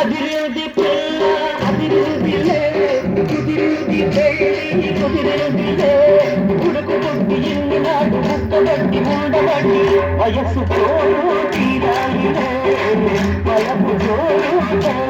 అదిరేది పిల్ల అదిరేదిలే కుదిరేది పెళ్ళి కుదిరేదిలే ఉడుకు పుట్టి ఇన్ని నాడు ముక్కబట్టి ఉండబట్టి వయస్సు జోడు తీరాలిలే వయసు జోరు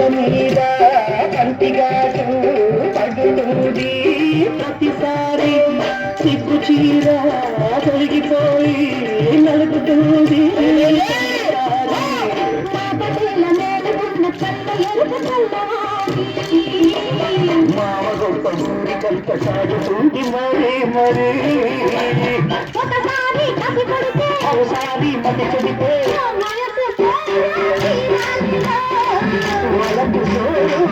చుక్క మీద కంటిగాటు పడుతుంది ప్రతిసారి సిగ్గు చీర తొలగిపోయి నలుగుతుంది మామ గొప్ప ఊరి కల్ప సాగుతుంది మరి మరి. ఒకసారి మతి చెబితే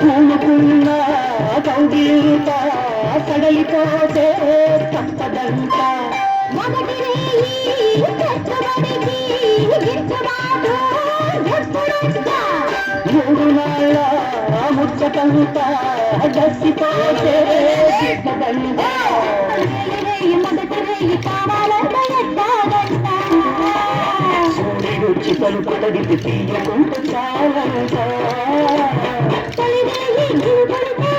పూనుకున్న కౌగిలిత సడలిపోతే తప్పదంట మూడు నాళ్ళ ముచ్చటంత దసిపోతే తలుపు తడిపి తీయకుంటూ చాలంట.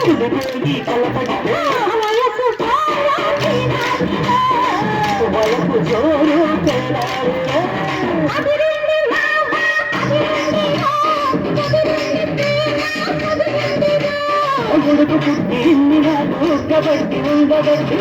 శుభ్రానికి కలపడాలి వయపు కాబట్టి ఉండబట్టి